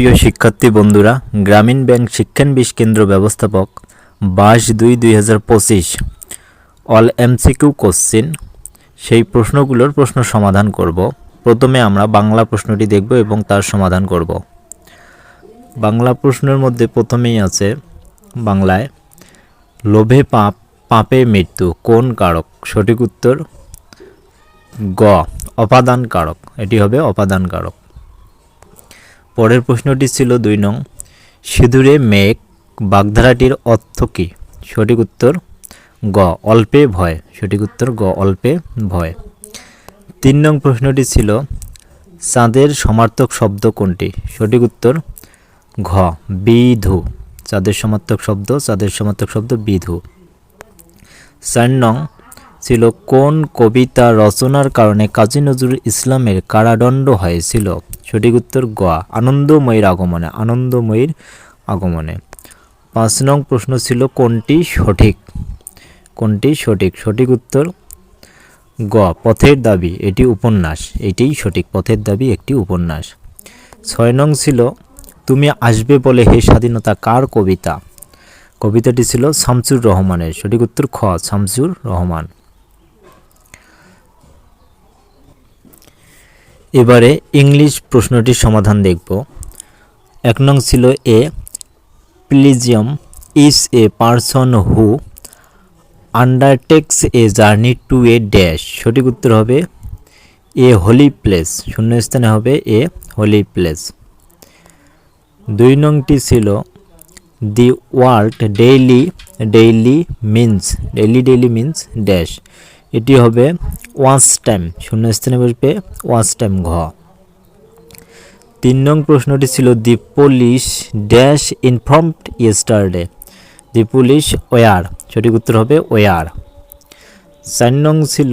প্রিয় শিক্ষার্থী বন্ধুরা, গ্রামীণ ব্যাংক শিক্ষানবিশ কেন্দ্র ব্যবস্থাপক বাইশ দুই দুই হাজার পঁচিশ, অল এমসিকিউ কোশ্চিন। সেই প্রশ্নগুলোর প্রশ্ন সমাধান করব। প্রথমে আমরা বাংলা প্রশ্নটি দেখব এবং তার সমাধান করব। বাংলা প্রশ্নের মধ্যে প্রথমেই আছে বাংলায়, লোভে পাপ, পাপে মৃত্যু, কোন কারক? সঠিক উত্তর, গ, অপাদান কারক। এটি হবে অপাদান কারক। পরের প্রশ্নটি ছিল দুই নং। সিঁদুরে মেঘ বাগধারাটির অর্থ কী? সঠিক উত্তর, গ, অল্পে ভয়। সঠিক উত্তর, গ, অল্পে ভয়। তিন নং প্রশ্নটি ছিল, চাঁদের সমার্থক শব্দ কোনটি? সঠিক উত্তর, ঘ, বিধু। চাঁদের সমার্থক শব্দ, চাঁদের সমার্থক শব্দ বিধু। চার নং ছিল, কোন কবিতা রচনার কারণে কাজী নজরুল ইসলামের কারাদণ্ড হয়েছিল? সঠিক উত্তর গ, আনন্দময়ীর আগমনে আনন্দময়ীর আগমনে। পাঁচ নং প্রশ্ন ছিল, কোনটি সঠিক? কোনটি সঠিক? সঠিক উত্তর গ, পথের দাবি, এটি উপন্যাস এটিই সঠিক। পথের দাবি, একটি উপন্যাস। ছয় নং ছিল, তুমি আসবে বলে হে স্বাধীনতা কার কবিতা? কবিতাটি ছিল শামসুর রহমানের। সঠিক উত্তর খ, শামসুর রহমান। এবারে ইংলিশ প্রশ্নটির সমাধান দেখব। এক নং ছিল a pilgrim is a person who undertakes a journey to a dash সঠিক উত্তর হবে এ হোলি প্লেস শূন্যস্থানে হবে এ হোলি প্লেস দুই নংটি ছিল the word daily daily means daily daily means dash এটি হবে ওয়াচ টাইম শূন্যস্থানে বসবে ওয়াচ টাইম ঘ। তিন নং প্রশ্নটি ছিল the police dash informed yesterday. The police were, সঠিক উত্তর হবে ওয়ার। চার নং ছিল,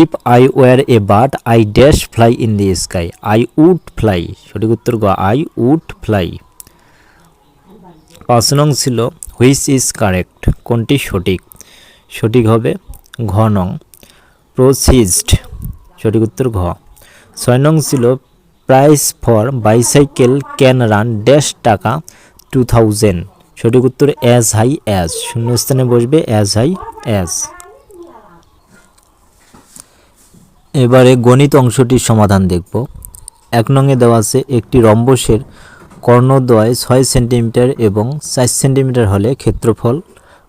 if I were a bird I dash fly in the sky, I would fly, সঠিক উত্তর গ আই উড ফ্লাই। পাঁচ নং ছিল, হুইচ ইজ কারেক্ট, কোনটি সঠিক? সঠিক হবে ঘ নং প্রসিজড, সঠিক উত্তর ঘ। ছয় নং ছিল price for bicycle can run dash টাকা টু থাউজেন্ড। সঠিক উত্তর অ্যাজ হাই অ্যাজ শূন্যস্থানে বসবে অ্যাজ হাই অ্যাজ এবারে গণিত অংশটির সমাধান দেখব। এক নংয়ে দেওয়া আছে, একটি রম্বসের কর্ণদ্বয় ছয় সেন্টিমিটার এবং চার সেন্টিমিটার হলে ক্ষেত্রফল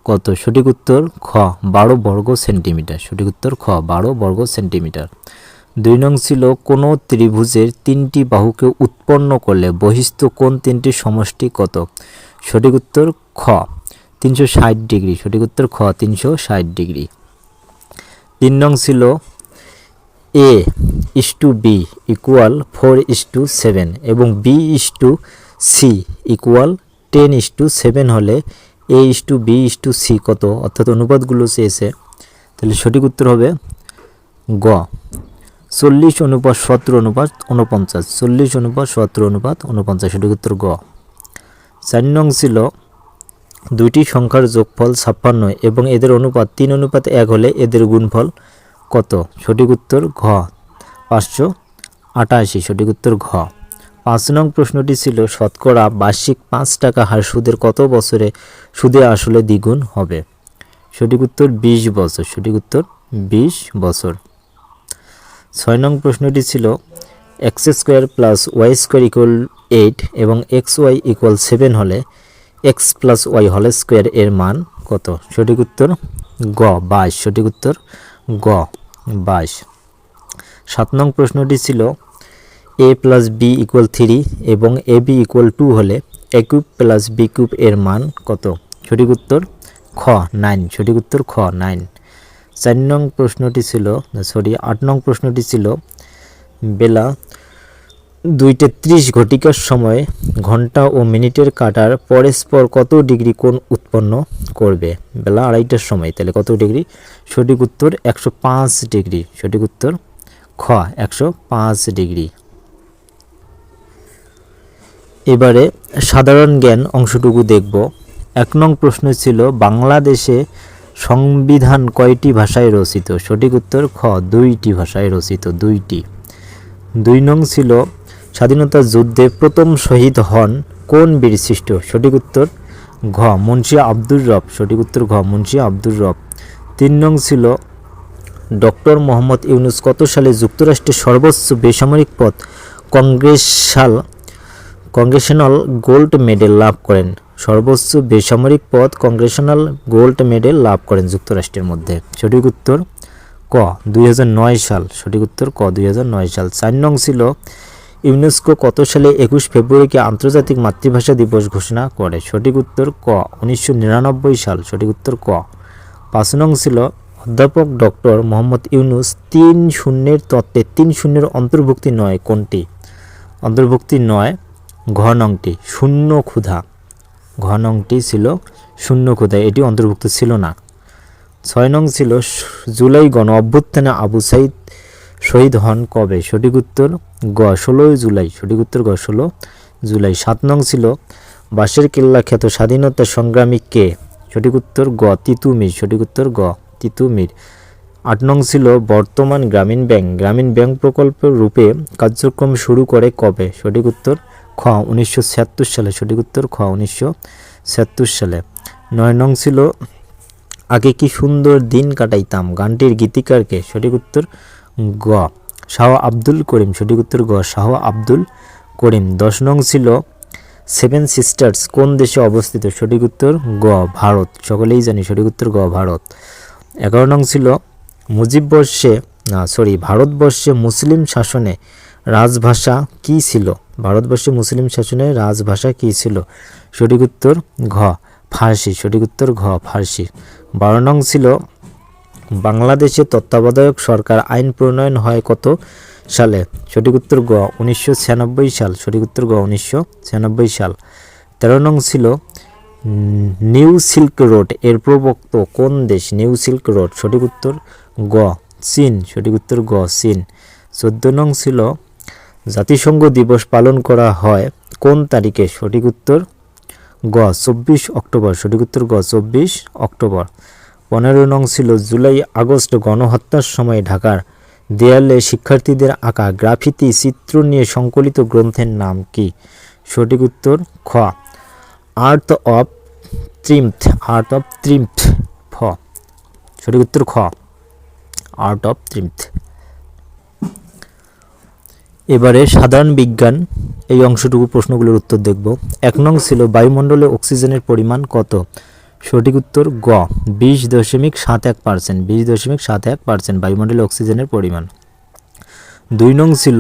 কত? সঠিক উত্তর খ, বারো বর্গ সেন্টিমিটার। সঠিক উত্তর খ, বারো বর্গ সেন্টিমিটার। দুই নং ছিল কোনো ত্রিভুজের তিনটি বাহুকে উৎপন্ন করলে বহিস্থ কোন তিনটি সমষ্টি কত? সঠিক উত্তর খ, তিনশো ষাট ডিগ্রি। সঠিক উত্তর খ, তিনশো ষাট ডিগ্রি। তিন নং ছিল A is to B equal four is to seven এবং B is to C equal ten is to seven হলে A is to B is to C কত? অর্থাৎ অনুপাতগুলো চেয়েছে। তাহলে সঠিক উত্তর হবে গ। চল্লিশ অনুপাত সতেরো অনুপাত উনপঞ্চাশ চল্লিশ অনুপাত সতেরো অনুপাত উনপঞ্চাশ সঠিক উত্তর গ। চার নং ছিল দুইটি সংখ্যার যোগফল ছাপ্পান্ন এবং এদের অনুপাত তিন অনুপাত এক হলে এদের গুণফল কত? সঠিক উত্তর ঘ। পাঁচশো আটাশি। সঠিক উত্তর ঘ। পাঁচ নং প্রশ্নটি ছিল, শতকরা বার্ষিক পাঁচ টাকা হার সুদের কত বছরে সুদে আসলে দ্বিগুণ হবে? সঠিক উত্তর, বিশ বছর। সঠিক উত্তর, বিশ বছর। ছয় নং প্রশ্নটি ছিল, x square plus y square equal eight এবং এক্স ওয়াই ইকুয়াল সেভেন হলে এক্স প্লাস ওয়াই হল স্কোয়ার এর মান কত? সঠিক উত্তর, গ, বাইশ। সঠিক উত্তর, গ, বাইশ। সাত নং প্রশ্নটি ছিল A plus B equal three এবং এ বি ইকুয়াল টু হলে A cube plus B cube এর মান কত? সঠিক উত্তর খ নাইন সঠিক উত্তর খ নাইন চার নং প্রশ্নটি ছিল সরি আট নং প্রশ্নটি ছিল, বেলা দুইটা ত্রিশ ঘটিকার সময় ঘণ্টা ও মিনিটের কাটার পরস্পর কত ডিগ্রি কোণ উৎপন্ন করবে? বেলা আড়াইটার সময়, তাহলে কত ডিগ্রি? সঠিক উত্তর একশো পাঁচ ডিগ্রি। সঠিক উত্তর খ, একশো পাঁচ ডিগ্রি। এবারে সাধারণ জ্ঞান অংশটুকু দেখব। এক নং প্রশ্ন ছিল, বাংলাদেশে সংবিধান কয়টি ভাষায় রচিত? সঠিক উত্তর, খ, দুইটি ভাষায় রচিত, দুইটি। দুই নং ছিল, স্বাধীনতা যুদ্ধে প্রথম শহীদ হন কোন বীর শ্রেষ্ঠ? সঠিক উত্তর, ঘ, মুন্সি আব্দুর রব। সঠিক উত্তর, ঘ, মুন্সি আব্দুর রব। তিন নং ছিল, ডক্টর মোহাম্মদ ইউনুস কত সালে যুক্তরাষ্ট্রের সর্বোচ্চ বেসামরিক পদ কংগ্রেসাল কংগ্রেশনাল গোল্ড মেডেল লাভ করেন। সর্বোচ্চ বেসামরিক পদ কংগ্রেশনাল গোল্ড মেডেল লাভ করেন যুক্তরাষ্ট্রের মধ্যে। সঠিক উত্তর ক, দুই হাজার নয় সাল। সঠিক উত্তর ক, দুই হাজার নয় সাল। চার নং ছিল ইউনেস্কো কত সালে একুশ ফেব্রুয়ারিকে আন্তর্জাতিক মাতৃভাষা দিবস ঘোষণা করে? সঠিক উত্তর ক, উনিশশো নিরানব্বই সাল। সঠিক উত্তর ক। পাঁচ নং ছিল অধ্যাপক ডক্টর মোহাম্মদ ইউনুস তিন শূন্যের তত্ত্বে তিন শূন্যের অন্তর্ভুক্তি নয় কোনটি? অন্তর্ভুক্তি নয় ঘ নংটি শূন্য ক্ষুধা। ঘ নংটি ছিল শূন্য ক্ষুধা, এটি অন্তর্ভুক্ত ছিল না। ছয় নং ছিল জুলাই গণ অভ্যুত্থানে আবু সাইদ শহীদ হন কবে? সঠিক উত্তর গ ষোলোই জুলাই। সঠিক উত্তর গ, ষোলো জুলাই। সাত নং ছিল বাঁশের কেল্লা খ্যাত স্বাধীনতা সংগ্রামী কে? সঠিক উত্তর গ, তিতুমির। সঠিক উত্তর গ, তিতুমির। আট নং ছিল বর্তমান গ্রামীণ ব্যাংক। গ্রামীণ ব্যাংক প্রকল্প রূপে কার্যক্রম শুরু করে কবে? সঠিক উত্তর খ, উনিশশো ছিয়াত্তর সালে, সঠিক উত্তর খ, উনিশশো ছিয়াত্তর সালে। নয় নং ছিল, আগে কি সুন্দর দিন কাটাইতাম? গানটির গীতিকারকে সঠিক উত্তর গ, শাহ আব্দুল করিম। সঠিক উত্তর গ, শাহ আব্দুল করিম। দশ নং ছিল, সেভেন সিস্টার্স। কোন দেশে অবস্থিত? সঠিক উত্তর গ, ভারত। সকলেই জানি সঠিক উত্তর গ, ভারত। এগারো নং ছিল, মুজিববর্ষে, না সরি ভারতবর্ষে মুসলিম শাসনে রাজভাষা কি ছিল? ভারতবর্ষে মুসলিম শাসনে রাজভাষা কি ছিল? সঠিক উত্তর, ঘ, ফার্সি। সঠিক উত্তর, ঘ, ফার্সি। বারো নং ছিল, বাংলাদেশে তত্ত্বাবধায়ক সরকার আইন প্রণয়ন হয় কত সালে? সঠিক উত্তর গ উনিশশো ছিয়ানব্বই সাল। সঠিক উত্তর গ উনিশশো ছিয়ানব্বই সাল। তেরো নং ছিল, নিউ সিল্ক রোড। এর প্রবক্ত কোন দেশ? New silk road. সঠিক উত্তর গ চীন। সঠিক উত্তর গ চীন। চোদ্দ নং ছিল জাতিসংঘ দিবস পালন করা হয় কোন তারিখে? সঠিক উত্তর, গ, চব্বিশ অক্টোবর। সঠিক উত্তর, গ, চব্বিশ অক্টোবর। পনেরো নং ছিল জুলাই আগস্ট গণহত্যার সময় ঢাকার দেয়ালে শিক্ষার্থীদের আঁকা গ্রাফিতি চিত্র নিয়ে সংকলিত গ্রন্থের নাম কি? সঠিক উত্তর, খ আর্থ অফ ট্রিমথ আর্ট অফ ট্রিমথ ফ। সঠিক উত্তর, খ, আর্ট অফ ট্রিমথ এবারে সাধারণ বিজ্ঞান এই অংশটুকু প্রশ্নগুলোর উত্তর দেখব। এক নং ছিল বায়ুমণ্ডলে অক্সিজেনের পরিমাণ কত? সঠিক উত্তর গ, বিশ দশমিক সাত এক পার্সেন্ট, বিশ দশমিক সাত এক পার্সেন্ট বায়ুমণ্ডলে অক্সিজেনের পরিমাণ। দুই নং ছিল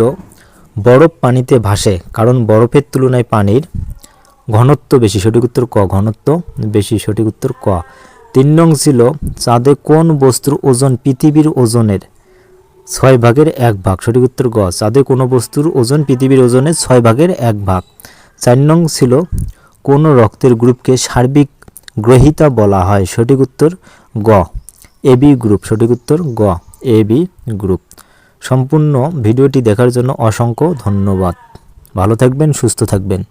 বরফ পানিতে ভাসে, কারণ বরফের তুলনায় পানির ঘনত্ব বেশি। সঠিক উত্তর ক, ঘনত্ব বেশি। সঠিক উত্তর ক, তিন নং ছিল চাঁদে কোন বস্তুর ওজন পৃথিবীর ওজনের? ছয় ভাগের এক ভাগ। সঠিক উত্তর গ। চাঁদে কোনো বস্তুর ওজন পৃথিবীর ওজনের ছয় ভাগের এক ভাগ। চার নং ছিল, কোন রক্তের গ্রুপকে সার্বিক গ্রহিতা বলা হয়। সঠিক উত্তর গ। AB group. সঠিক উত্তর গ। AB group. সম্পূর্ণ ভিডিওটি দেখার জন্য অসংখ্য ধন্যবাদ। ভালো থাকবেন, সুস্থ থাকবেন।